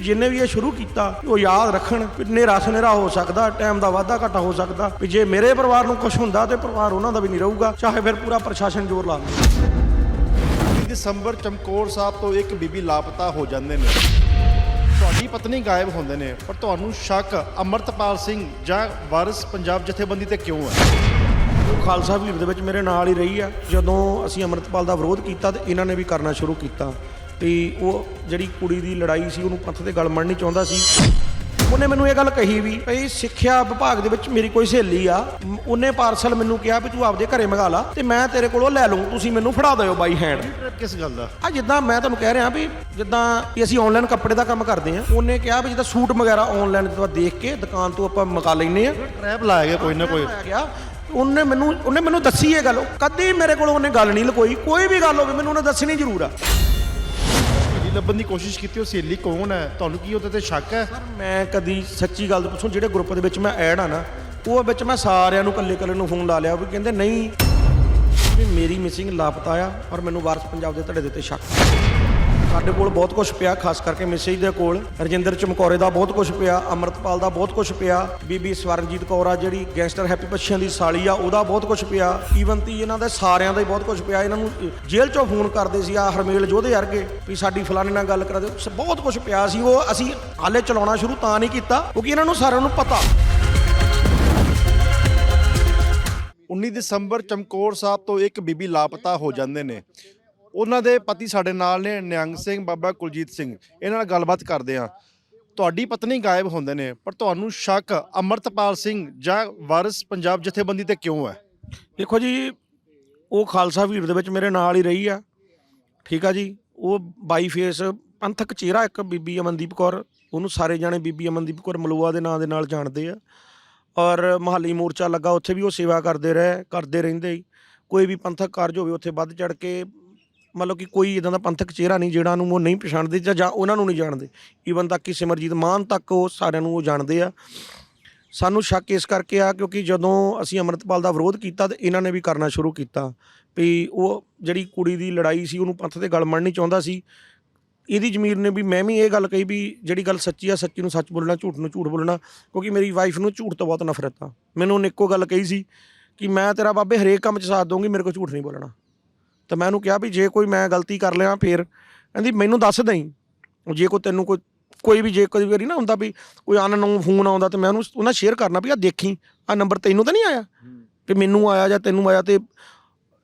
ਜਿੰਨੇ ਵੀ ਇਹ ਸ਼ੁਰੂ ਕੀਤਾ ਉਹ ਯਾਦ ਰੱਖਣ ਵੀ ਹਨੇਰਾ ਸਨੇਰਾ ਹੋ ਸਕਦਾ ਟਾਈਮ ਦਾ ਵਾਧਾ ਘਾਟਾ ਹੋ ਸਕਦਾ ਵੀ ਜੇ ਮੇਰੇ ਪਰਿਵਾਰ ਨੂੰ ਕੁਝ ਹੁੰਦਾ ਤੇ ਪਰਿਵਾਰ ਉਹਨਾਂ ਦਾ ਵੀ ਨਹੀਂ ਰਹੂਗਾ ਚਾਹੇ ਫਿਰ ਪੂਰਾ ਪ੍ਰਸ਼ਾਸਨ ਜ਼ੋਰ ਲਾ ਲਵੇ। 20 ਦਸੰਬਰ ਚਮਕੌਰ ਸਾਹਿਬ ਤੋਂ ਇੱਕ ਬੀਬੀ ਲਾਪਤਾ ਹੋ ਜਾਂਦੇ ਨੇ। ਤੁਹਾਡੀ ਪਤਨੀ ਗਾਇਬ ਹੁੰਦੇ ਨੇ ਪਰ ਤੁਹਾਨੂੰ ਸ਼ੱਕ ਅਮਰਤਪਾਲ ਸਿੰਘ ਜਾਂ ਵਾਰਿਸ ਪੰਜਾਬ ਜਥੇਬੰਦੀ ਤੇ ਕਿਉਂ ਹੈ ਖਾਲਸਾ ਵੀਰ ਦੇ ਵਿੱਚ ਮੇਰੇ ਨਾਲ ਹੀ ਰਹੀ ਆ। ਜਦੋਂ ਅਸੀਂ ਅੰਮ੍ਰਿਤਪਾਲ ਦਾ ਵਿਰੋਧ ਕੀਤਾ ਤੇ ਇਹਨਾਂ ਨੇ ਵੀ ਕਰਨਾ ਸ਼ੁਰੂ ਕੀਤਾ। ਤੇ ਉਹ ਜਿਹੜੀ ਕੁੜੀ ਦੀ ਲੜਾਈ ਸੀ ਉਹਨੂੰ ਪੰਥ ਤੇ ਗਲ ਮੜਨੀ ਚਾਹੁੰਦਾ ਸੀ। ਉਹਨੇ ਮੈਨੂੰ ਇਹ ਗੱਲ ਕਹੀ ਵੀ ਭਈ ਸਿੱਖਿਆ ਵਿਭਾਗ ਦੇ ਵਿੱਚ ਮੇਰੀ ਕੋਈ ਸਹੇਲੀ ਆ। ਉਹਨੇ ਪਾਰਸਲ ਮੈਨੂੰ ਕਿਹਾ ਵੀ ਤੂੰ ਆਪਦੇ ਘਰੇ ਮੰਗਾ ਲਾ ਤੇ ਮੈਂ ਤੇਰੇ ਕੋਲੋਂ ਲੈ ਲਵਾਂ ਤੁਸੀਂ ਮੈਨੂੰ ਫੜਾ ਦਿਓ ਬਾਈ ਹੈਂਡ ਕਿਸ ਗੱਲ ਦਾ? ਆ ਜਿੱਦਾਂ ਮੈਂ ਤੁਹਾਨੂੰ ਕਹਿ ਰਿਹਾ ਵੀ ਜਿੱਦਾਂ ਵੀ ਅਸੀਂ ਆਨਲਾਈਨ ਕੱਪੜੇ ਦਾ ਕੰਮ ਕਰਦੇ ਆ ਉਹਨੇ ਕਿਹਾ ਵੀ ਜਿੱਦਾਂ ਸੂਟ ਵਗੈਰਾ ਆਨਲਾਈਨ ਤੋਂ ਦੇਖ ਕੇ ਦੁਕਾਨ ਤੋਂ ਆਪਾਂ ਮੰਗਾ ਲੈਨੇ ਆ ਟ੍ਰੈਪ ਲਾਇਆ ਗਿਆ ਕੋਈ ਨਾ ਕੋਈ। ਗਿਆ। ਉਹਨੇ ਮੈਨੂੰ ਉਹਨੇ ਮੈਨੂੰ ਦੱਸੀ ਇਹ ਗੱਲ। ਕਦੀ ਮੇਰੇ ਕੋਲ ਉਹਨੇ ਗੱਲ ਨਹੀਂ ਲਕੋਈ। ਕੋਈ ਵੀ ਗੱਲ ਹੋਵੇ ਮੈਨੂੰ ਉਹਨੇ ਦੱਸਣੀ ਜ਼ਰੂਰ ਆ। ਜੀ ਲੱਭਣ ਦੀ ਕੋਸ਼ਿਸ਼ ਕੀਤੀ, ਉਹ ਸਹੇਲੀ ਕੌਣ ਹੈ? ਤੁਹਾਨੂੰ ਕੀ ਉਹਦੇ ਤੇ ਸ਼ੱਕ ਹੈ? ਮੈਂ ਕਦੀ ਸੱਚੀ ਗੱਲ ਪੁੱਛੋ, ਜਿਹੜੇ ਗਰੁੱਪ ਦੇ ਵਿੱਚ ਮੈਂ ਐਡ ਆ ਨਾ, ਉਹ ਵਿੱਚ ਮੈਂ ਸਾਰਿਆਂ ਨੂੰ ਇਕੱਲੇ ਇਕੱਲੇ ਨੂੰ ਫੋਨ ਲਾ ਲਿਆ, ਵੀ ਕਹਿੰਦੇ ਨਹੀਂ, ਵੀ ਮੇਰੀ ਮਿਸਿੰਗ ਲਾਪਤਾ ਆ, ਔਰ ਮੈਨੂੰ ਵਾਰਸ ਪੰਜਾਬ ਦੇ ਧੜੇ ਦੇ ਉੱਤੇ ਸ਼ੱਕ ਸਾਡੇ ਕੋਲ ਬਹੁਤ ਕੁਝ ਪਿਆ, ਖਾਸ ਕਰਕੇ ਮੈਸੇਜ ਦੇ ਕੋਲ। ਰਜਿੰਦਰ ਚਮਕੌਰੇ ਦਾ ਬਹੁਤ ਕੁਝ ਪਿਆ, ਅਮਰਤਪਾਲ ਦਾ ਬਹੁਤ ਕੁਝ ਪਿਆ, ਬੀਬੀ ਸਵਰਨਜੀਤ ਕੌਰ ਆ ਜਿਹੜੀ ਗੈਂਗਸਟਰ ਹੈਪੀ ਬੱਚਿਆਂ ਦੀ ਸਾਲੀ ਆ, ਉਹਦਾ ਬਹੁਤ ਕੁਝ ਪਿਆ। ਈਵਨ ਤੀ ਇਹਨਾਂ ਦੇ ਸਾਰਿਆਂ ਦਾ ਹੀ ਬਹੁਤ ਕੁਝ ਪਿਆ, ਇਹਨਾਂ ਨੂੰ ਜੇਲ੍ਹ ਚੋਂ ਫੋਨ ਕਰਦੇ ਸੀ ਆ ਹਰਮੇਲ ਜੋਧੇ ਵਰਗੇ ਵੀ ਸਾਡੀ ਫਲਾਣੇ ਨਾਲ ਗੱਲ ਕਰਾ ਦਿਓ। ਬਹੁਤ ਕੁਝ ਪਿਆ ਸੀ, ਉਹ ਅਸੀਂ ਹਾਲੇ ਚਲਾਉਣਾ ਸ਼ੁਰੂ ਤਾਂ ਨਹੀਂ ਕੀਤਾ, ਕਿਉਂਕਿ ਇਹਨਾਂ ਨੂੰ ਸਾਰਿਆਂ ਨੂੰ ਪਤਾ। 19 ਦਸੰਬਰ ਚਮਕੌਰ ਸਾਹਿਬ ਤੋਂ ਇੱਕ ਬੀਬੀ ਲਾਪਤਾ ਹੋ ਜਾਂਦੇ ਨੇ। ਉਹਨਾਂ ਦੇ ਪਤੀ ਸਾਡੇ ਨਾਲ ਨੇ, ਨਿਹੰਗ ਸਿੰਘ, ਬਾਬਾ ਕੁਲਜੀਤ ਸਿੰਘ। ਇਹਨਾਂ ਨਾਲ ਗੱਲਬਾਤ ਕਰਦੇ ਆ ਤੁਹਾਡੀ ਪਤਨੀ ਗਾਇਬ ਹੁੰਦੇ ਨੇ, ਪਰ ਤੁਹਾਨੂੰ ਸ਼ੱਕ ਅਮਰਤਪਾਲ ਸਿੰਘ ਜਾਂ ਵਾਰਿਸ ਪੰਜਾਬ ਜਥੇਬੰਦੀ ਤੇ ਕਿਉਂ ਹੈ? ਦੇਖੋ ਜੀ, ਉਹ ਖਾਲਸਾ ਵੀਰ ਦੇ ਵਿੱਚ ਮੇਰੇ ਨਾਲ ਹੀ ਰਹੀ ਆ। ਠੀਕ ਆ ਜੀ, ਉਹ ਬਾਈ ਫੇਸ ਪੰਥਕ ਚਿਹਰਾ ਇੱਕ ਬੀਬੀ ਅਮਨਦੀਪ ਕੌਰ, ਉਹਨੂੰ ਸਾਰੇ ਜਾਣੇ ਬੀਬੀ ਅਮਨਦੀਪ ਕੌਰ ਮਲੂਆ ਦੇ ਨਾਂ ਦੇ ਨਾਲ ਜਾਣਦੇ ਆ। ਔਰ ਮਹੱਲੀ ਮੋਰਚਾ ਲੱਗਾ, ਉੱਥੇ ਵੀ ਉਹ ਸੇਵਾ ਕਰਦੇ ਰਹੇ, ਕਰਦੇ ਰਹਿੰਦੇ ਕੋਈ ਵੀ ਪੰਥਕ ਕਾਰਜ ਹੋਵੇ, ਉੱਥੇ ਵੱਧ ਚੜ ਕੇ ਮਤਲਬ ਕਿ ਕੋਈ ਇਦਾਂ ਦਾ ਪੰਥਕ ਚਿਹਰਾ ਨਹੀਂ ਜਿਹੜਾ ਨੂੰ ਉਹ ਨਹੀਂ ਪਛਾਣਦੇ ਜਾਂ ਜਾਂ ਉਹਨਾਂ ਨੂੰ ਨਹੀਂ ਜਾਣਦੇ। ਈਵਨ ਤੱਕ ਕਿ ਸਿਮਰਜੀਤ ਮਾਨ ਤੱਕ ਉਹ ਸਾਰਿਆਂ ਨੂੰ ਉਹ ਜਾਣਦੇ ਆ। ਸਾਨੂੰ ਸ਼ੱਕ ਇਸ ਕਰਕੇ ਆ ਕਿਉਂਕਿ ਜਦੋਂ ਅਸੀਂ ਅੰਮ੍ਰਿਤਪਾਲ ਦਾ ਵਿਰੋਧ ਕੀਤਾ ਤੇ ਇਹਨਾਂ ਨੇ ਵੀ ਕਰਨਾ ਸ਼ੁਰੂ ਕੀਤਾ। ਵੀ ਉਹ ਜਿਹੜੀ ਕੁੜੀ ਦੀ ਲੜਾਈ ਸੀ, ਉਹਨੂੰ ਪੰਥ ਤੇ ਗਲ ਮੜਨੀ ਚਾਹੁੰਦਾ ਸੀ। ਇਹਦੀ ਜ਼ਮੀਰ ਨੇ ਵੀ ਮੈਂ ਵੀ ਇਹ ਗੱਲ ਕਹੀ ਵੀ ਜਿਹੜੀ ਗੱਲ ਸੱਚੀ ਆ, ਸੱਚੀ ਨੂੰ ਸੱਚ ਬੋਲਣਾ, ਝੂਠ ਨੂੰ ਝੂਠ ਬੋਲਣਾ, ਕਿਉਂਕਿ ਮੇਰੀ ਵਾਈਫ ਨੂੰ ਝੂਠ ਤੋਂ ਬਹੁਤ ਨਫ਼ਰਤ ਆ। ਮੈਨੂੰ ਉਹਨੇ ਇੱਕੋ ਗੱਲ ਕਹੀ ਸੀ ਕਿ ਮੈਂ ਤੇਰਾ ਬਾਬੇ ਹਰੇਕ ਕੰਮ 'ਚ ਸਾਥ ਦਊਂਗੀ, ਮੇਰੇ ਕੋਲ ਝੂਠ ਨਹੀਂ ਬੋਲਣਾ। ਤਾਂ ਮੈਂ ਉਹਨੂੰ ਕਿਹਾ ਵੀ ਜੇ ਕੋਈ ਮੈਂ ਗਲਤੀ ਕਰ ਲਿਆ ਫੇਰ ਕਹਿੰਦੀ ਮੈਨੂੰ ਦੱਸ ਦੇਈਂ। ਜੇ ਕੋਈ ਤੈਨੂੰ ਕੋਈ ਕੋਈ ਵੀ ਜੇ ਕੋਈ ਵਾਰੀ ਨਾ ਹੁੰਦਾ ਵੀ ਕੋਈ ਅਨਨੋਨ ਫੋਨ ਆਉਂਦਾ ਤੇ ਮੈਂ ਉਹਨੂੰ ਉਹਨਾਂ ਸ਼ੇਅਰ ਕਰਨਾ ਵੀ ਆ ਦੇਖੀ ਆ ਨੰਬਰ ਤੈਨੂੰ ਤਾਂ ਨਹੀਂ ਆਇਆ? ਕਿ ਮੈਨੂੰ ਆਇਆ ਜਾਂ ਤੈਨੂੰ ਆਇਆ ਤੇ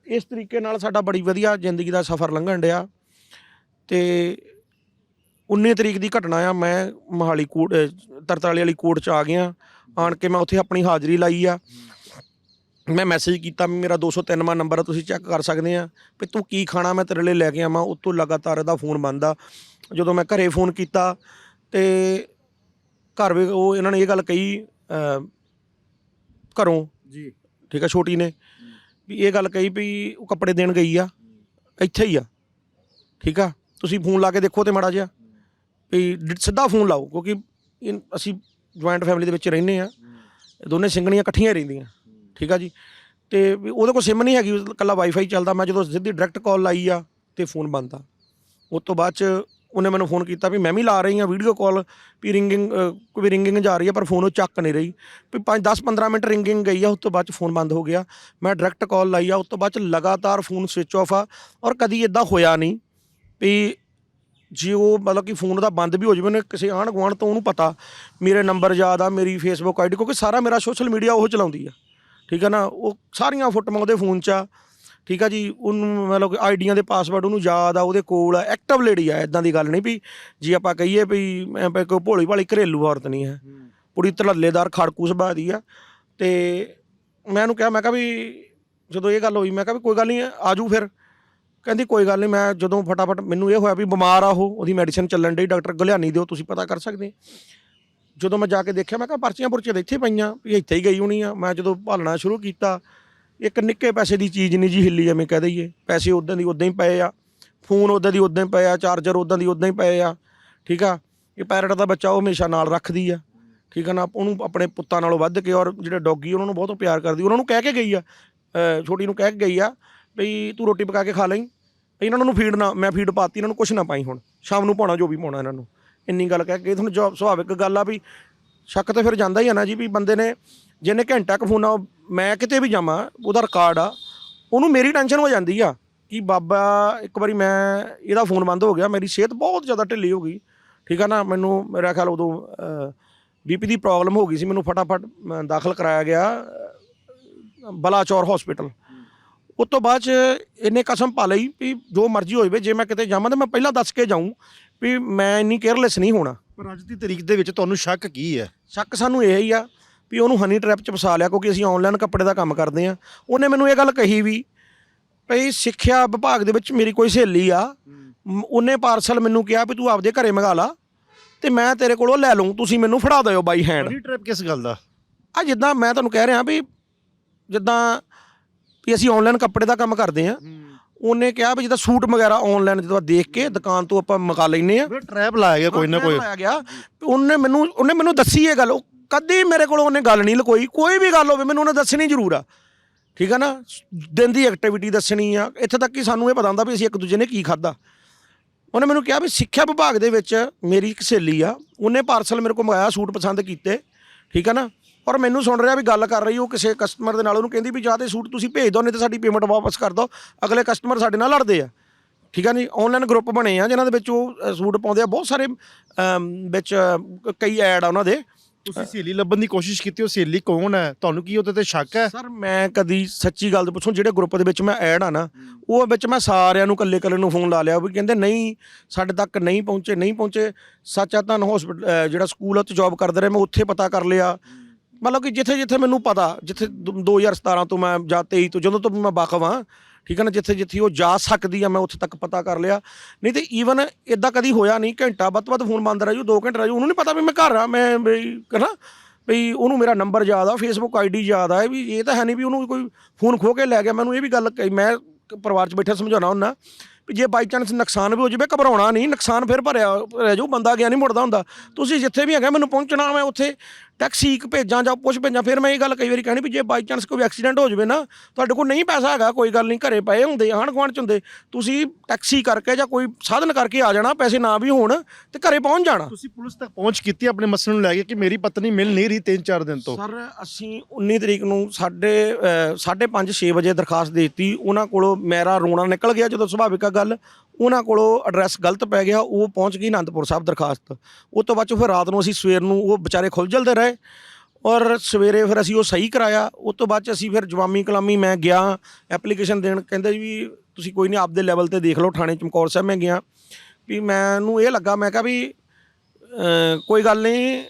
ਇਸ ਤਰੀਕੇ ਨਾਲ ਸਾਡਾ ਬੜੀ ਵਧੀਆ ਜ਼ਿੰਦਗੀ ਦਾ ਸਫ਼ਰ ਲੰਘਣ ਡਿਆ। ਤੇ 19 ਤਰੀਕ ਦੀ ਘਟਨਾ ਆ ਮੈਂ ਮਹਾਲੀ ਕੋਟ ਅਹ ਤਰਤਾਲੇ ਵਾਲੀ ਕੋਰਟ ਚ ਆ ਗਿਆ। ਆਣ ਕੇ ਮੈਂ ਉੱਥੇ ਆਪਣੀ ਹਾਜ਼ਰੀ ਲਾਈ ਆ। ਮੈਂ ਮੈਸੇਜ ਕੀਤਾ ਵੀ ਮੇਰਾ 203ਵਾਂ ਨੰਬਰ ਆ ਤੁਸੀਂ ਚੈੱਕ ਕਰ ਸਕਦੇ ਆ। ਵੀ ਤੂੰ ਕੀ ਖਾਣਾ ਮੈਂ ਤੇਰੇ ਲਈ ਲੈ ਕੇ ਆਵਾਂ। ਉਤੋਂ ਲਗਾਤਾਰ ਇਹਦਾ ਫੋਨ ਬੰਦ ਜਦੋਂ ਮੈਂ ਘਰੇ ਫੋਨ ਕੀਤਾ ਤੇ ਘਰ ਵੀ ਉਹ ਇਹਨਾਂ ਨੇ ਇਹ ਗੱਲ ਕਹੀ ਘਰੋਂ। ਜੀ। ਠੀਕ ਆ ਛੋਟੀ ਨੇ। ਵੀ ਇਹ ਗੱਲ ਕਹੀ ਵੀ ਉਹ ਕੱਪੜੇ ਦੇਣ ਗਈ ਆ। ਇੱਥੇ ਹੀ ਆ। ਠੀਕ ਆ? ਤੁਸੀਂ ਫੋਨ ਲਾ ਕੇ ਦੇਖੋ ਤੇ ਮਾੜਾ ਜਿਹਾ। ਵੀ ਡ- ਸਿੱਧਾ ਫੋਨ ਲਾਓ ਕਿਉਂਕਿ ਇਹ- ਅਸੀਂ ਜੁਆਇੰਟ ਫੈਮਿਲੀ ਦੇ ਵਿੱਚ ਰਹਿੰਦੇ ਆ। ਦੋਨੇ ਸਿੰਗਣੀਆਂ ਇਕੱਠੀਆਂ ਹੀ ਰਹਿੰਦੀਆਂ। ਠੀਕ ਆ ਜੀ? ਤੇ ਵੀ ਉਹਦੇ ਕੋਲ ਸਿਮ ਨਹੀਂ ਹੈਗੀ ਕੱਲਾ ਵਾਈਫਾਈ ਚੱਲਦਾ। ਮੈਂ ਜਦੋਂ ਸਿੱਧੀ ਡਾਇਰੈਕਟ ਕਾਲ ਲਾਈ ਆ ਤੇ ਫੋਨ ਬੰਦ ਆ। ਉਸ ਤੋਂ ਬਾਅਦ ਚ ਉਹਨੇ ਮੈਨੂੰ ਫੋਨ ਕੀਤਾ ਵੀ ਮੈਂ ਵੀ ਲਾ ਰਹੀ ਆ ਵੀਡੀਓ ਕਾਲ ਵੀ ਰਿੰਗਿੰਗ ਕੋਈ ਰਿੰਗਿੰਗ ਜਾ ਰਹੀ ਆ, ਪਰ ਫੋਨ ਉਹ ਚੱਕ ਨਹੀਂ ਰਹੀ। ਵੀ 5 10 15 ਮਿੰਟ ਰਿੰਗਿੰਗ ਗਈ ਆ, ਉਸ ਤੋਂ ਬਾਅਦ ਚ ਫੋਨ ਬੰਦ ਹੋ ਗਿਆ। ਮੈਂ ਡਾਇਰੈਕਟ ਕਾਲ ਲਾਈ ਆ, ਉਸ ਤੋਂ ਬਾਅਦ ਚ ਲਗਾਤਾਰ ਫੋਨ ਸਵਿਚ ਆਫ ਆ, ਔਰ ਕਦੀ ਇਦਾਂ ਹੋਇਆ ਨਹੀਂ ਵੀ ਜੇ ਉਹ ਮਤਲਬ ਕਿ ਫੋਨ ਦਾ ਬੰਦ ਵੀ ਹੋ ਜਾਵੇ, ਉਹਨੇ ਕਿਸੇ ਆਂਢ ਗੁਆਂਢ ਤੋਂ ਉਹਨੂੰ ਪਤਾ। ਮੇਰੇ ਨੰਬਰ ਯਾਦ ਆ, ਮੇਰੀ ਫੇਸਬੁੱਕ ਆਈਡੀ ਕਿਉਂਕਿ ਸਾਰਾ ਮੇਰਾ ਸੋਸ਼ਲ ਮੀਡੀਆ ਉਹ ਚਲਾਉਂਦੀ ਆ। ਠੀਕ ਆ ਨਾ ਉਹ ਸਾਰੀਆਂ ਫੋਟੋਆਂ ਉਹਦੇ ਫੋਨ 'ਚ ਆ। ਠੀਕ ਆ ਜੀ ਉਹਨੂੰ ਮਤਲਬ ਕਿ ਆਈਡੀਆਂ ਦੇ ਪਾਸਵਰਡ ਉਹਨੂੰ ਯਾਦ ਆ ਉਹਦੇ ਕੋਲ ਆ। ਐਕਟਿਵ ਲੇਡੀ ਆ ਇਦਾਂ ਦੀ ਗੱਲ ਨਹੀਂ ਵੀ ਜੇ ਆਪਾਂ ਕਹੀਏ ਵੀ ਮੈਂ ਕੋਈ ਭੋਲੀ ਭਾਲੀ ਘਰੇਲੂ ਔਰਤ ਨਹੀਂ ਹੈ। ਪੂਰੀ ਧੜੱਲੇਦਾਰ ਖੜਕੂ ਸੁਭਾਅ ਦੀ ਆ। ਤੇ ਮੈਂ ਉਹਨੂੰ ਕਿਹਾ ਮੈਂ ਕਿਹਾ ਵੀ ਜਦੋਂ ਇਹ ਗੱਲ ਹੋਈ ਮੈਂ ਕਿਹਾ ਵੀ ਕੋਈ ਗੱਲ ਨਹੀਂ ਆਜੂ ਫਿਰ। ਕਹਿੰਦੀ ਕੋਈ ਗੱਲ ਨਹੀਂ ਮੈਂ ਜਦੋਂ ਫਟਾਫਟ ਮੈਨੂੰ ਇਹ ਹੋਇਆ ਵੀ ਬਿਮਾਰ ਆ ਉਹ ਉਹਦੀ ਮੈਡੀਸਿਨ ਚੱਲਣ ਡਈ ਡਾਕਟਰ ਗਲਿਆਣੀ ਦਿਓ ਤੁਸੀਂ ਪਤਾ ਕਰ ਸਕਦੇ। ਜਦੋਂ ਮੈਂ ਜਾ ਕੇ ਦੇਖਿਆ, ਮੈਂ ਕਿਹਾ ਪਰਚੀਆਂ ਪੁਰਚੀਆਂ ਤਾਂ ਇੱਥੇ ਪਈਆਂ, ਵੀ ਇੱਥੇ ਹੀ ਗਈ ਹੋਣੀ ਆ। ਮੈਂ ਜਦੋਂ ਭਾਲਣਾ ਸ਼ੁਰੂ ਕੀਤਾ, ਇੱਕ ਨਿੱਕੇ ਪੈਸੇ ਦੀ ਚੀਜ਼ ਨਹੀਂ ਜੀ ਹਿੱਲੀ ਐਵੇਂ ਕਹਿ ਦਈਏ। ਪੈਸੇ ਉਦਾਂ ਦੀ ਉਦਾਂ ਹੀ ਪਏ ਆ, ਫੋਨ ਉਦਾਂ ਦੀ ਉਦਾਂ ਹੀ ਪਏ ਆ, ਚਾਰਜਰ ਉਦਾਂ ਦੀ ਉਦਾਂ ਹੀ ਪਏ ਆ, ਠੀਕ ਆ? ਇਹ ਪੈਰਟ ਦਾ ਬੱਚਾ ਉਹ ਹਮੇਸ਼ਾ ਨਾਲ ਰੱਖਦੀ ਆ, ਠੀਕ ਆ ਨਾ? ਉਹਨੂੰ ਆਪਣੇ ਪੁੱਤਾਂ ਨਾਲੋਂ ਵੱਧ ਕੇ ਔਰ ਜਿਹੜੇ ਡੌਗੀ ਉਹਨਾਂ ਨੂੰ ਬਹੁਤ ਪਿਆਰ ਕਰਦੀ, ਉਹਨਾਂ ਨੂੰ ਕਹਿ ਕੇ ਗਈ ਆ ਛੋਟੀ ਨੂੰ ਕਹਿ ਕੇ ਗਈ ਆ ਵੀ ਤੂੰ ਰੋਟੀ ਪਕਾ ਕੇ ਖਾ ਲਈ ਇਹਨਾਂ ਨੂੰ ਫੀਡ ਨਾ, ਮੈਂ ਫੀਡ ਪਾਤੀ, ਇਹਨਾਂ ਨੂੰ ਕੁਛ ਨਾ ਪਾਈ ਹੁਣ, ਸ਼ਾਮ ਨੂੰ ਪਾਉਣਾ ਜੋ ਵੀ ਪਾਉਣਾ ਇਹਨਾਂ ਨੂੰ। ਇੰਨੀ ਗੱਲ ਕਹਿ ਕੇ ਤੁਹਾਨੂੰ ਜਵਾਬ ਸੁਭਾਵਿਕ ਗੱਲ ਆ ਵੀ ਸ਼ੱਕ ਤੇ ਫਿਰ ਜਾਂਦਾ ਹੀ ਆ ਨਾ ਜੀ ਵੀ ਬੰਦੇ ਨੇ ਜਿਹਨੇ ਘੰਟਾ ਕੁ ਫੋਨ ਆ, ਮੈਂ ਕਿਤੇ ਵੀ ਜਾਵਾਂ, ਉਹਦਾ ਰਿਕਾਰਡ ਆ, ਉਹਨੂੰ ਮੇਰੀ ਟੈਨਸ਼ਨ ਹੋ ਜਾਂਦੀ ਆ ਕਿ ਬਾਬਾ, ਇੱਕ ਵਾਰੀ ਮੈਂ ਇਹਦਾ ਫੋਨ ਬੰਦ ਹੋ ਗਿਆ, ਮੇਰੀ ਸਿਹਤ ਬਹੁਤ ਜ਼ਿਆਦਾ ਢਿੱਲੀ ਹੋ ਗਈ। ਠੀਕ ਆ ਨਾ, ਮੈਨੂੰ ਮੇਰਾ ਖਿਆਲ ਉਦੋਂ ਬੀਪੀ ਦੀ ਪ੍ਰੋਬਲਮ ਹੋ ਗਈ ਸੀ, ਮੈਨੂੰ ਫਟਾਫਟ ਦਾਖਲ ਕਰਾਇਆ ਗਿਆ ਬਲਾਚੌਰ ਹਸਪੀਟਲ ਉਸ ਤੋਂ ਬਾਅਦ ਚ ਇਹਨੇ ਕਸਮ ਪਾ ਲਈ ਵੀ ਜੋ ਮਰਜ਼ੀ ਹੋ ਜਾਵੇ, ਜੇ ਮੈਂ ਕਿਤੇ ਜਾਵਾਂ ਤਾਂ ਮੈਂ ਪਹਿਲਾਂ ਦੱਸ ਕੇ ਜਾਊਂ ਵੀ ਮੈਂ ਇੰਨੀ ਕੇਅਰਲੈਸ ਨਹੀਂ ਹੋਣਾ। ਪਰ ਅੱਜ ਦੀ ਤਰੀਕ ਦੇ ਵਿੱਚ ਤੁਹਾਨੂੰ ਸ਼ੱਕ ਕੀ ਹੈ? ਸ਼ੱਕ ਸਾਨੂੰ ਇਹ ਹੀ ਆ ਵੀ ਉਹਨੂੰ ਹਨੀ ਟ੍ਰੈਪ ਚ ਫਸਾ ਲਿਆ ਕਿਉਂਕਿ ਅਸੀਂ ਆਨਲਾਈਨ ਕੱਪੜੇ ਦਾ ਕੰਮ ਕਰਦੇ ਆ ਉਹਨੇ ਮੈਨੂੰ ਇਹ ਗੱਲ ਕਹੀ ਵੀ ਭਈ ਸਿੱਖਿਆ ਵਿਭਾਗ ਦੇ ਵਿੱਚ ਮੇਰੀ ਕੋਈ ਸਹੇਲੀ ਆ। ਉਹਨੇ ਪਾਰਸਲ ਮੈਨੂੰ ਕਿਹਾ ਵੀ ਤੂੰ ਆਪਦੇ ਘਰੇ ਮੰਗਾ ਲਾ ਤੇ ਮੈਂ ਤੇਰੇ ਕੋਲੋਂ ਲੈ ਲਊਂ ਤੁਸੀਂ ਮੈਨੂੰ ਫੜਾ ਦਿਓ ਬਾਈ ਹੈਂਡ ਹਨੀ ਟ੍ਰੈਪ ਕਿਸ ਗੱਲ ਦਾ? ਆ ਜਿੱਦਾਂ ਮੈਂ ਤੁਹਾਨੂੰ ਕਹਿ ਰਿਹਾ ਵੀ ਜਿੱਦਾਂ ਵੀ ਅਸੀਂ ਆਨਲਾਈਨ ਕੱਪੜੇ ਦਾ ਕੰਮ ਕਰਦੇ ਆ ਉਹਨੇ ਕਿਹਾ ਵੀ ਜਿੱਦਾਂ ਸੂਟ ਵਗੈਰਾ ਆਨਲਾਈਨ ਜਦੋਂ ਦੇਖ ਕੇ ਦੁਕਾਨ ਤੋਂ ਆਪਾਂ ਮੰਗਾ ਲੈਨੇ ਆ ਫਿਰ ਟ੍ਰੈਪ ਲਾਇਆ ਗਿਆ ਕੋਈ ਨਾ ਕੋਈ। ਲਾਇਆ ਗਿਆ। ਉਹਨੇ ਮੈਨੂੰ ਉਹਨੇ ਮੈਨੂੰ ਦੱਸੀ ਇਹ ਗੱਲ। ਉਹ ਕਦੀ ਮੇਰੇ ਕੋਲ ਉਹਨੇ ਗੱਲ ਨਹੀਂ ਲਕੋਈ। ਕੋਈ ਵੀ ਗੱਲ ਹੋਵੇ ਮੈਨੂੰ ਉਹਨੇ ਦੱਸਣੀ ਜ਼ਰੂਰ ਆ। ਠੀਕ ਆ ਨਾ? ਦਿਨ ਦੀ ਐਕਟੀਵਿਟੀ ਦੱਸਣੀ ਆ। ਇੱਥੇ ਤੱਕ ਕਿ ਸਾਨੂੰ ਇਹ ਪਤਾ ਹੁੰਦਾ ਵੀ ਅਸੀਂ ਇੱਕ ਦੂਜੇ ਨੇ ਕੀ ਖਾਦਾ ਉਹਨੇ ਮੈਨੂੰ ਕਿਹਾ ਵੀ ਸਿੱਖਿਆ ਵਿਭਾਗ ਦੇ ਵਿੱਚ ਮੇਰੀ ਇੱਕ ਸਹੇਲੀ ਆ। ਉਹਨੇ ਪਾਰਸਲ ਮੇਰੇ ਕੋਲ ਮੰਗਾਇਆ ਸੂਟ ਪਸੰਦ ਕੀਤੇ। ਠੀਕ ਆ ਨਾ? ਔਰ ਮੈਨੂੰ ਸੁਣ ਰਿਹਾ ਵੀ ਗੱਲ ਕਰ ਰਹੀ ਉਹ ਕਿਸੇ ਕਸਟਮਰ ਦੇ ਨਾਲ ਉਹਨੂੰ ਕਹਿੰਦੀ ਵੀ ਜਾਂ ਤੇ ਸੂਟ ਤੁਸੀਂ ਭੇਜ ਦਿਓ ਨਹੀਂ ਤੇ ਸਾਡੀ ਪੇਮੈਂਟ ਵਾਪਸ ਕਰ ਦਿਓ। ਅਗਲੇ ਕਸਟਮਰ ਸਾਡੇ ਨਾਲ ਲੜਦੇ ਆ। ਠੀਕ ਆ ਨਹੀਂ ਆਨਲਾਈਨ ਗਰੁੱਪ ਬਣੇ ਆ ਜਿਨ੍ਹਾਂ ਦੇ ਵਿੱਚ ਉਹ ਸੂਟ ਪਾਉਂਦੇ ਆ। ਬਹੁਤ ਸਾਰੇ ਵਿੱਚ ਕਈ ਐਡ ਆ ਉਹਨਾਂ ਦੇ। ਤੁਸੀਂ ਸਹੇਲੀ ਲੱਭਣ ਦੀ ਕੋਸ਼ਿਸ਼ ਕੀਤੀ ਉਹ ਸਹੇਲੀ ਕੌਣ ਹੈ ਤੁਹਾਨੂੰ ਕੀ ਉਹਦੇ ਤੇ ਸ਼ੱਕ ਹੈ? ਸਰ ਮੈਂ ਕਦੀ ਸੱਚੀ ਗੱਲ ਪੁੱਛੋ ਜਿਹੜੇ ਗਰੁੱਪ ਦੇ ਵਿੱਚ ਮੈਂ ਐਡ ਆ ਨਾ ਉਹ ਵਿੱਚ ਮੈਂ ਸਾਰਿਆਂ ਨੂੰ ਕੱਲੇ ਕੱਲੇ ਨੂੰ ਫੋਨ ਲਾ ਲਿਆ ਵੀ ਕਹਿੰਦੇ ਨਹੀਂ ਸਾਡੇ ਤੱਕ ਨਹੀਂ ਪਹੁੰਚੇ ਨਹੀਂ ਪਹੁੰਚੇ। ਸੱਚਾ ਤਾਂ ਹਸਪੀਟਲ ਜਿਹੜਾ ਸਕੂਲ ਉੱਥੇ ਜੌਬ ਕਰਦੇ ਰਹੇ ਮੈਂ ਉੱਥੇ ਪਤਾ ਕਰ ਲਿਆ। ਮਤਲਬ ਕਿ ਜਿੱਥੇ ਜਿੱਥੇ ਮੈਨੂੰ ਪਤਾ, ਜਿੱਥੇ ਦ- 2017 ਤੋਂ ਮੈਂ ਜਾਂ 23 ਤੋਂ ਜਦੋਂ ਤੋਂ ਵੀ ਮੈਂ ਵਾਕਫ ਹਾਂ, ਠੀਕ ਹੈ ਨਾ, ਜਿੱਥੇ ਜਿੱਥੇ ਉਹ ਜਾ ਸਕਦੀ ਆ, ਮੈਂ ਉੱਥੇ ਤੱਕ ਪਤਾ ਕਰ ਲਿਆ। ਨਹੀਂ ਤੇ ਈਵਨ ਇਦਾਂ ਕਦੀ ਹੋਇਆ ਨਹੀਂ, ਘੰਟਾ, ਵੱਧ ਤੋਂ ਵੱਧ ਫੋਨ ਬੰਦ ਰਹਿ ਜੂ 2 ਘੰਟੇ ਰਹਿ ਜੂ ਉਹਨੂੰ ਨਹੀਂ ਪਤਾ ਵੀ ਮੈਂ ਘਰ ਆ, ਮੈਂ ਵੀ ਕਹਣਾ ਵੀ ਉਹਨੂੰ ਮੇਰਾ ਨੰਬਰ ਯਾਦ ਆ ਫੇਸਬੁੱਕ ਆਈਡੀ ਯਾਦ ਆ ਵੀ, ਇਹ ਤਾਂ ਹੈ ਨਹੀਂ ਵੀ ਉਹਨੂੰ ਕੋਈ ਫੋਨ ਖੋ ਕੇ ਲੈ ਗਿਆ, ਮੈਨੂੰ ਇਹ ਵੀ ਗੱਲ ਕਹੀ, ਮੈਂ ਪਰਿਵਾਰ 'ਚ ਬੈਠਾ ਸਮਝਾਉਣਾ ਹੁੰਦਾ, ਵੀ ਜੇ ਬਾਈ ਚਾਂਸ ਨੁਕਸਾਨ ਵੀ ਹੋ ਜਾਵੇ, ਘਬਰਾਉਣਾ ਨਹੀਂ, ਨੁਕਸਾਨ ਫਿਰ ਭਰਿਆ, ਰਹਿ ਜਾਊ, ਬੰਦਾ ਗਿਆ ਨਹੀਂ ਮੁੜਦਾ ਹੁੰਦਾ। ਤੁਸੀਂ ਜਿੱਥੇ ਵੀ ਹੈਗਾ, ਮੈਨੂੰ ਪਹੁੰਚਣਾ, ਮੈਂ ਉੱਥੇ ਟੈਕਸੀ ਇੱਕ ਭੇਜਾਂ ਜਾਂ ਕੁਛ ਭੇਜਾਂ ਫਿਰ ਮੈਂ ਇਹ ਗੱਲ ਕਈ ਵਾਰੀ ਕਹਿਣੀ ਵੀ ਜੇ ਬਾਈ ਚਾਂਸ ਕੋਈ ਐਕਸੀਡੈਂਟ ਹੋ ਜਾਵੇ ਨਾ ਤੁਹਾਡੇ ਕੋਲ ਨਹੀਂ ਪੈਸਾ ਹੈਗਾ ਕੋਈ ਗੱਲ ਨਹੀਂ ਘਰੇ ਪਏ ਹੁੰਦੇ ਆਂਢ ਗੁਆਂਢ ਚ ਹੁੰਦੇ ਤੁਸੀਂ ਟੈਕਸੀ ਕਰਕੇ ਜਾਂ ਕੋਈ ਸਾਧਨ ਕਰਕੇ ਆ ਜਾਣਾ ਪੈਸੇ ਨਾ ਵੀ ਹੋਣ ਤੇ ਘਰੇ ਪਹੁੰਚ ਜਾਣਾ। ਤੁਸੀਂ ਪੁਲਿਸ ਤੱਕ ਪਹੁੰਚ ਕੀਤੀ ਆਪਣੇ ਮਸਲੇ ਨੂੰ ਲੈ ਕੇ ਕਿ ਮੇਰੀ ਪਤਨੀ ਮਿਲ ਨਹੀਂ ਰਹੀ 3-4 ਦਿਨ ਤੋਂ? ਸਰ ਅਸੀਂ 19 ਤਰੀਕ ਨੂੰ ਸਾਡੇ 5:30 6 ਵਜੇ ਦਰਖਾਸਤ ਦੇ ਦਿੱਤੀ ਉਹਨਾਂ ਕੋਲੋਂ ਮੇਰਾ ਰੋਣਾ ਨਿਕਲ ਗਿਆ ਜਦੋਂ ਸੁਭਾਵਿਕ ਆ ਗੱਲ ਉਹਨਾਂ ਕੋਲੋਂ ਐਡਰੈਸ ਗਲਤ ਪੈ ਗਿਆ, ਉਹ ਪਹੁੰਚ ਗਈ ਅਨੰਦਪੁਰ ਸਾਹਿਬ ਦਰਖਾਸਤ। ਉਹ ਤੋਂ ਬਾਅਦ 'ਚੋਂ ਫਿਰ ਰਾਤ ਨੂੰ ਅਸੀਂ ਸਵੇਰ ਨੂੰ ਉਹ ਵਿਚਾਰੇ ਖੁੱਲਜਲਦੇ ਰਹੇ ਔਰ ਸਵੇਰੇ ਫਿਰ ਅਸੀਂ ਉਹ ਸਹੀ ਕਰਾਇਆ। ਉਸ ਤੋਂ ਬਾਅਦ 'ਚ ਅਸੀਂ ਫਿਰ ਜਵਾਮੀ ਕਲਾਮੀ ਮੈਂ ਗਿਆ ਐਪਲੀਕੇਸ਼ਨ ਦੇਣ, ਕਹਿੰਦੇ ਵੀ ਤੁਸੀਂ ਕੋਈ ਨਹੀਂ ਆਪਦੇ ਲੈਵਲ ਤੇ ਦੇਖ ਲਓ ਥਾਣੇ ਚਮਕੌਰ ਸਾਹਿਬ ਮੈਂ ਗਿਆ। ਵੀ ਮੈਨੂੰ ਇਹ ਲੱਗਾ, ਮੈਂ ਕਿਹਾ ਵੀ ਕੋਈ ਗੱਲ ਨਹੀਂ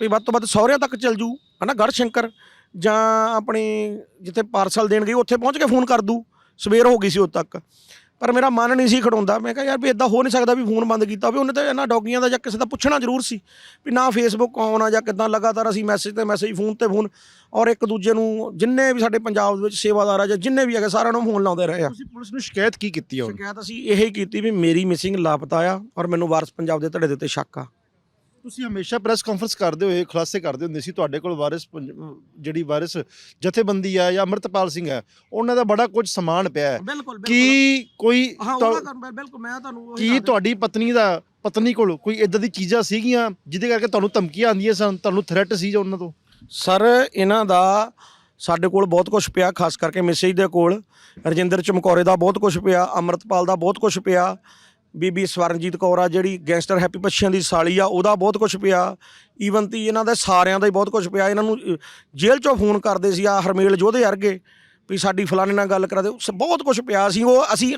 ਵੀ ਵੱਧ ਤੋਂ ਵੱਧ ਸਹੁਰਿਆਂ ਤੱਕ ਚੱਲ ਜੂ, ਹਨਾ ਗੜ ਸ਼ੰਕਰ। ਜਾਂ ਆਪਣੀ ਜਿੱਥੇ ਪਾਰਸਲ ਦੇਣ ਗਈ, ਉੱਥੇ ਪਹੁੰਚ ਕੇ ਫੋਨ ਕਰ ਦੂ। ਸਵੇਰ ਹੋ ਗਈ ਸੀ ਉਦ ਤੱਕ। ਪਰ ਮੇਰਾ ਮਨ ਨਹੀਂ ਸੀ ਖੜਾਉਂਦਾ। ਮੈਂ ਕਿਹਾ ਯਾਰ ਵੀ ਇਦਾਂ ਹੋ ਨਹੀਂ ਸਕਦਾ ਵੀ ਫੋਨ ਬੰਦ ਕੀਤਾ ਹੋਵੇ। ਉਹਨੇ ਤਾਂ ਇਹਨਾਂ ਡੌਗੀਆਂ ਦਾ ਜਾਂ ਕਿਸੇ ਦਾ ਪੁੱਛਣਾ ਜ਼ਰੂਰ ਸੀ ਵੀ ਨਾ ਫੇਸਬੁੱਕ ਆਨ ਆ ਜਾਂ ਕਿਦਾਂ ਲਗਾਤਾਰ ਅਸੀਂ ਮੈਸੇਜ ਤੇ ਮੈਸੇਜ ਫੋਨ ਤੇ ਫੋਨ ਔਰ ਇੱਕ ਦੂਜੇ ਨੂੰ ਜਿੰਨੇ ਵੀ ਸਾਡੇ ਪੰਜਾਬ ਦੇ ਵਿੱਚ ਸੇਵਾਦਾਰ ਆ ਜਾਂ ਜਿੰਨੇ ਵੀ ਹੈਗੇ ਸਾਰਿਆਂ ਨੂੰ ਫੋਨ ਲਾਉਂਦੇ ਰਹੇ ਆ। ਤੁਸੀਂ ਪੁਲਿਸ ਨੂੰ ਸ਼ਿਕਾਇਤ ਕੀ ਕੀਤੀ ਹੁਣ? ਸ਼ਿਕਾਇਤ ਅਸੀਂ ਇਹ ਹੀ ਕੀਤੀ ਵੀ ਮੇਰੀ ਮਿਸਿੰਗ ਲਾਪਤਾ ਆ ਔਰ ਮੈਨੂੰ ਵਾਰਸ ਪੰਜਾਬ ਦੇ ਧੜੇ ਦੇ ਉੱਤੇ ਸ਼ੱਕ ਆ। ਤੁਸੀਂ ਹਮੇਸ਼ਾ ਪ੍ਰੈਸ ਕਾਨਫਰੰਸ ਕਰਦੇ ਹੋਏ ਖੁਲਾਸੇ ਕਰਦੇ ਹੁੰਦੇ ਸੀ ਤੁਹਾਡੇ ਕੋਲ ਵਾਰਿਸ ਪੰਜ- ਜਿਹੜੀ ਵਾਰਿਸ ਜਥੇਬੰਦੀ ਹੈ ਜਾਂ ਅਮਰਤਪਾਲ ਸਿੰਘ ਹੈ ਉਹਨਾਂ ਦਾ ਬੜਾ ਕੁਝ ਸਮਾਨ ਪਿਆ ਹੈ। ਬਿਲਕੁਲ ਕੀ ਕੋਈ ਹਾਂ ਤੁਹਾ- ਉਹਦਾ ਕਰ ਬਿਲਕੁਲ ਮੈਂ ਤੁਹਾਨੂੰ ਉਹੀ ਕੀ ਦੱਸ। ਤੁਹਾਡੀ ਪਤਨੀ ਦਾ ਪਤਨੀ ਕੋਲ ਕੋਈ ਇਦਾਂ ਦੀ ਚੀਜ਼ਾਂ ਸੀਗੀਆਂ ਜਿਹਦੇ ਕਰਕੇ ਤੁਹਾਨੂੰ ਧਮਕੀਆਂ ਆਉਂਦੀਆਂ ਸਨ ਤੁਹਾਨੂੰ ਥ੍ਰੈਟ ਸੀ ਜਾਂ ਉਹਨਾਂ ਤੋਂ? ਸਰ ਇਹਨਾਂ ਦਾ ਸਾਡੇ ਕੋਲ ਬਹੁਤ ਕੁਝ ਪਿਆ ਖਾਸ ਕਰਕੇ ਮੈਸੇਜ ਦੇ ਕੋਲ। ਰਜਿੰਦਰ ਚਮਕੌਰੇ ਦਾ ਬਹੁਤ ਕੁਝ ਪਿਆ ਅਮਰਤਪਾਲ ਦਾ ਬਹੁਤ ਕੁਝ ਪਿਆ। ਬੀਬੀ ਸਵਰਨਜੀਤ ਕੌਰ ਆ, ਜਿਹੜੀ ਗੈਂਗਸਟਰ ਹੈਪੀ ਪੱਛੀਆਂ ਦੀ ਸਾਲੀ ਆ, ਉਹਦਾ ਬਹੁਤ ਕੁਝ ਪਿਆ। ਈਵਨ ਤੀ ਇਹਨਾਂ ਦੇ ਸਾਰਿਆਂ ਦਾ ਹੀ ਬਹੁਤ ਕੁਝ ਪਿਆ। ਇਹਨਾਂ ਨੂੰ ਜੇਲ੍ਹ ਚੋਂ ਫੋਨ ਕਰਦੇ ਸੀ ਆ ਹਰਮੇਲ ਜੋਧੇ ਅਰਗੇ ਵੀ ਸਾਡੀ ਫਲਾਣੇ ਨਾਲ ਗੱਲ ਕਰਾ ਦਿਓ। ਸ- ਬਹੁਤ ਕੁਝ ਪਿਆ ਸੀ। ਉਹ ਅਸੀਂ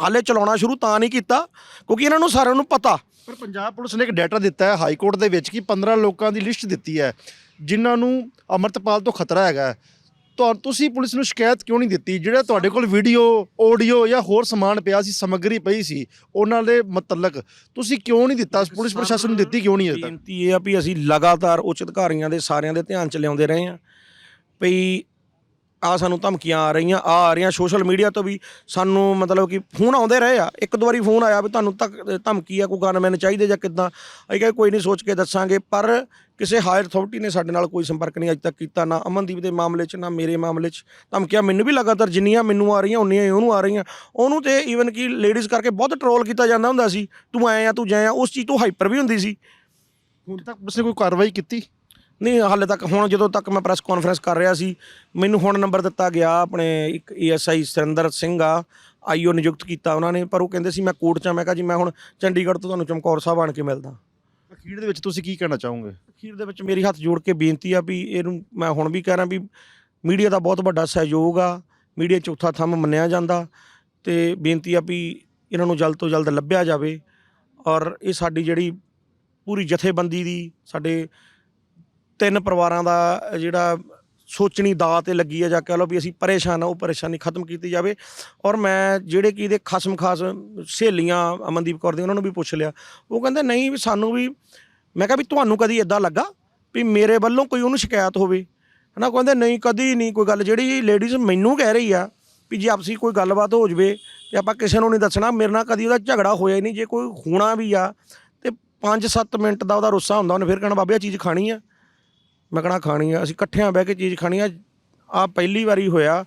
ਹਾਲੇ ਚਲਾਉਣਾ ਸ਼ੁਰੂ ਤਾਂ ਨਹੀਂ ਕੀਤਾ, ਕਿਉਂਕਿ ਇਹਨਾਂ ਨੂੰ ਸਾਰਿਆਂ ਨੂੰ ਪਤਾ। ਪਰ ਪੰਜਾਬ ਪੁਲਿਸ ਨੇ ਇੱਕ ਡਾਟਾ ਦਿੱਤਾ ਹੈ ਹਾਈ ਕੋਰਟ ਦੇ ਵਿੱਚ ਕਿ 15 ਲੋਕਾਂ ਦੀ ਲਿਸਟ ਦਿੱਤੀ ਹੈ, ਜਿਨ੍ਹਾਂ ਨੂੰ ਅਮਰਤਪਾਲ ਤੋਂ ਖਤਰਾ ਹੈਗਾ ਹੈ। ਤੁਹਾ ਤੁਸੀਂ ਪੁਲਿਸ ਨੂੰ ਸ਼ਿਕਾਇਤ ਕਿਉਂ ਨਹੀਂ ਦਿੱਤੀ? ਜਿਹੜਾ ਤੁਹਾਡੇ ਕੋਲ ਵੀਡੀਓ ਆਡੀਓ ਜਾਂ ਹੋਰ ਸਮਾਨ ਪਿਆ ਸੀ ਸਮੱਗਰੀ ਪਈ ਸੀ ਉਹਨਾਂ ਦੇ ਮੁਤਲਕ ਤੁਸੀਂ ਕਿਉਂ ਨਹੀਂ ਦਿੱਤਾ? ਪੁਲਿਸ ਪ੍ਰਸ਼ਾਸਨ ਨੂੰ ਦਿੱਤੀ ਕਿਉਂ ਨਹੀਂ ਅਜੇ ਤੱਕ? ਬੇਨਤੀ ਇਹ ਆ ਵੀ ਅਸੀਂ ਲਗਾਤਾਰ ਉੱਚ ਅਧਿਕਾਰੀਆਂ ਦੇ ਸਾਰਿਆਂ ਦੇ ਧਿਆਨ ਚ ਲਿਆਉਂਦੇ ਰਹੇ ਆ ਵੀ ਆ ਸਾਨੂੰ ਧਮਕੀਆਂ ਆ ਰਹੀਆਂ, ਆ ਆ ਰਹੀਆਂ ਸੋਸ਼ਲ ਮੀਡੀਆ ਤੋਂ ਵੀ ਸਾਨੂੰ ਮਤਲਬ ਕਿ ਫੋਨ ਆਉਂਦੇ ਰਹੇ ਆ। ਇੱਕ ਦੋ ਵਾਰੀ ਫੋਨ ਆਇਆ ਵੀ ਤੁਹਾਨੂੰ ਤੱਕ, ਧਮਕੀ ਆ, ਕੋਈ ਗਨਮੈਨ ਚਾਹੀਦੇ ਜਾਂ ਕਿੱਦਾਂ। ਅਸੀਂ ਕਿਹਾ ਕੋਈ ਨਹੀਂ ਸੋਚ ਕੇ ਦੱਸਾਂਗੇ, ਪਰ ਕਿਸੇ ਹਾਇਰ ਅਥਾਰਟੀ ਨੇ ਸਾਡੇ ਨਾਲ ਕੋਈ ਸੰਪਰਕ ਨਹੀਂ ਅੱਜ ਤੱਕ ਕੀਤਾ, ਨਾ ਅਮਨਦੀਪ ਦੇ ਮਾਮਲੇ 'ਚ, ਨਾ ਮੇਰੇ ਮਾਮਲੇ 'ਚ। ਧਮਕੀਆਂ ਮੈਨੂੰ ਵੀ ਲਗਾਤਾਰ ਜਿੰਨੀਆਂ ਮੈਨੂੰ ਆ ਰਹੀਆਂ, ਉਨੀਆਂ ਹੀ ਉਹਨੂੰ ਆ ਰਹੀਆਂ। ਉਹਨੂੰ ਤੇ ਈਵਨ ਕਿ ਲੇਡੀਜ਼ ਕਰਕੇ ਬਹੁਤ ਟਰੋਲ ਕੀਤਾ ਜਾਂਦਾ ਹੁੰਦਾ ਸੀ, ਤੂੰ ਐ ਆ ਤੂੰ ਜੈ ਉਸ ਚੀਜ਼ ਤੋਂ ਹਾਈਪਰ ਵੀ ਹੁੰਦੀ ਸੀ। ਹੁਣ ਤੱਕ ਉਸਨੇ ਕੋਈ ਕਾਰਵਾਈ ਕੀਤੀ? ਨਹੀਂ ਹਾਲੇ ਤੱਕ ਹੁਣ ਜਦੋਂ ਤੱਕ ਮੈਂ ਪ੍ਰੈਸ ਕਾਨਫਰੰਸ ਕਰ ਰਿਹਾ ਸੀ ਮੈਨੂੰ ਹੁਣ ਨੰਬਰ ਦਿੱਤਾ ਗਿਆ ਆਪਣੇ ਇੱਕ ਏਐਸਆਈ ਸਰਿੰਦਰ ਸਿੰਘ ਆ ਆਈਓ ਨਿਯੁਕਤ ਕੀਤਾ ਉਹਨਾਂ ਨੇ ਪਰ ਉਹ ਕਹਿੰਦੇ ਸੀ ਮੈਂ ਕੋਰਟ 'ਚ ਆ ਮੈਂ ਕਿਹਾ ਜੀ ਮੈਂ ਹੁਣ ਚੰਡੀਗੜ੍ਹ ਤੋਂ ਤੁਹਾਨੂੰ ਚਮਕੌਰ ਸਾਹਿਬ ਆਣ ਕੇ ਮਿਲਦਾ। ਅਖੀਰ ਦੇ ਵਿੱਚ ਤੁਸੀਂ ਕੀ ਕਹਿਣਾ ਚਾਹੋਗੇ? ਅਖੀਰ ਦੇ ਵਿੱਚ ਮੇਰੀ ਹੱਥ ਜੋੜ ਕੇ ਬੇਨਤੀ ਆ ਵੀ ਇਹਨੂੰ ਮੈਂ ਹੁਣ ਵੀ ਕਹਿ ਰਿਹਾ ਵੀ ਮੀਡੀਆ ਦਾ ਬਹੁਤ ਵੱਡਾ ਸਹਿਯੋਗ ਆ ਮੀਡੀਆ ਚੌਥਾ ਥੰਮ ਮੰਨਿਆ ਜਾਂਦਾ ਤੇ ਬੇਨਤੀ ਆ ਵੀ ਇਹਨਾਂ ਨੂੰ ਜਲਦ ਤੋਂ ਜਲਦ ਲੱਭਿਆ ਜਾਵੇ ਔਰ ਇਹ ਸਾਡੀ ਜਿਹੜੀ ਪੂਰੀ ਜਥੇਬੰਦੀ ਦੀ ਸਾਡੇ ਤਿੰਨ ਪਰਿਵਾਰਾਂ ਦਾ ਜਿਹੜਾ ਸੋਚਣੀ ਦਾ ਤੇ ਲੱਗੀ ਹੈ ਜਾਂ ਕਹਿ ਲਓ ਵੀ ਅਸੀਂ ਪਰੇਸ਼ਾਨ ਆ, ਉਹ ਪਰੇਸ਼ਾਨੀ ਖਤਮ ਕੀਤੀ ਜਾਵੇ। ਔਰ ਮੈਂ ਜਿਹੜੇ ਕਿ ਇਹਦੇ ਖਸਮ ਖਾਸ ਸਹੇਲੀਆਂ ਅਮਨਦੀਪ ਕੌਰ ਦੀਆਂ, ਉਹਨਾਂ ਨੂੰ ਵੀ ਪੁੱਛ ਲਿਆ। ਉਹ ਕਹਿੰਦੇ, ਨਹੀਂ ਵੀ ਸਾਨੂੰ ਵੀ ਮੈਂ ਕਿਹਾ ਵੀ ਤੁਹਾਨੂੰ ਕਦੀ ਇਦਾਂ ਲੱਗਾ ਵੀ ਮੇਰੇ ਵੱਲੋਂ ਕੋਈ ਉਹਨੂੰ ਸ਼ਿਕਾਇਤ ਹੋਵੇ? ਹਨਾ ਕਹਿੰਦੇ, ਨਹੀਂ, ਕਦੀ ਨਹੀਂ, ਕੋਈ ਗੱਲ। ਜਿਹੜੀ ਲੇਡੀਜ਼ ਮੈਨੂੰ ਕਹਿ ਰਹੀ ਆ ਵੀ ਜੇ ਆਪਸੀ ਕੋਈ ਗੱਲਬਾਤ ਹੋ ਜਵੇ ਤੇ ਆਪਾਂ ਕਿਸੇ ਨੂੰ ਨਹੀਂ ਦੱਸਣਾ, ਮੇਰੇ ਨਾਲ ਕਦੀ ਉਹਦਾ ਝਗੜਾ ਹੋਇਆ ਹੀ ਨਹੀਂ। ਜੇ ਕੋਈ ਹੋਣਾ ਵੀ ਆ ਤੇ 5-7 ਮਿੰਟ ਦਾ ਉਹਦਾ ਰੁੱਸਾ ਹੁੰਦਾ, ਉਹਨੇ ਫਿਰ ਕਹਿਣਾ, ਬਾਬੇ ਆ ਚੀਜ਼ ਖਾਣੀ ਆ। ਮੈਂ ਕਹਣਾ ਖਾਣੀ ਆ ਅਸੀਂ ਇਕੱਠਿਆਂ ਬਹਿ ਕੇ ਚੀਜ਼ ਖਾਣੀ ਆ। ਆ ਪਹਿਲੀ ਵਾਰੀ ਹੋਇਆ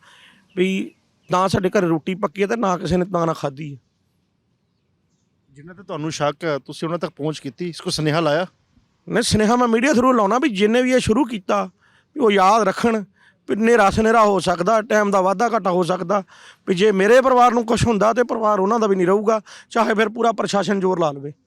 ਵੀ ਨਾ ਸਾਡੇ ਘਰੇ ਰੋਟੀ ਪੱਕੀ ਆ ਤੇ ਨਾ ਕਿਸੇ ਨੇ ਤਾਂ ਨਾ ਖਾਧੀ ਆ। ਜਿਨ੍ਹਾਂ ਤੇ ਤੁਹਾਨੂੰ ਸ਼ੱਕ ਹੈ ਤੁਸੀਂ ਉਹਨਾਂ ਤੱਕ ਪਹੁੰਚ ਕੀਤੀ? ਇਸ ਕੋ ਸੁਨੇਹਾ ਲਾਇਆ? ਮੈਂ ਸੁਨੇਹਾ ਮੈਂ ਮੀਡੀਆ ਥਰੂ ਲਾਉਣਾ ਵੀ ਜਿੰਨੇ ਵੀ ਇਹ ਸ਼ੁਰੂ ਕੀਤਾ ਵੀ ਉਹ ਯਾਦ ਰੱਖਣ ਵੀ ਹਨੇਰਾ ਸਨੇਰਾ ਹੋ ਸਕਦਾ ਟਾਈਮ ਦਾ ਵਾਧਾ ਘਾਟਾ ਹੋ ਸਕਦਾ। ਵੀ ਜੇ ਮੇਰੇ ਪਰਿਵਾਰ ਨੂੰ ਕੁਝ ਹੁੰਦਾ ਤੇ ਪਰਿਵਾਰ ਉਹਨਾਂ ਦਾ ਵੀ ਨਹੀਂ ਰਹੂਗਾ ਚਾਹੇ ਫਿਰ ਪੂਰਾ ਪ੍ਰਸ਼ਾਸਨ ਜ਼ੋਰ ਲਾ ਲਵੇ।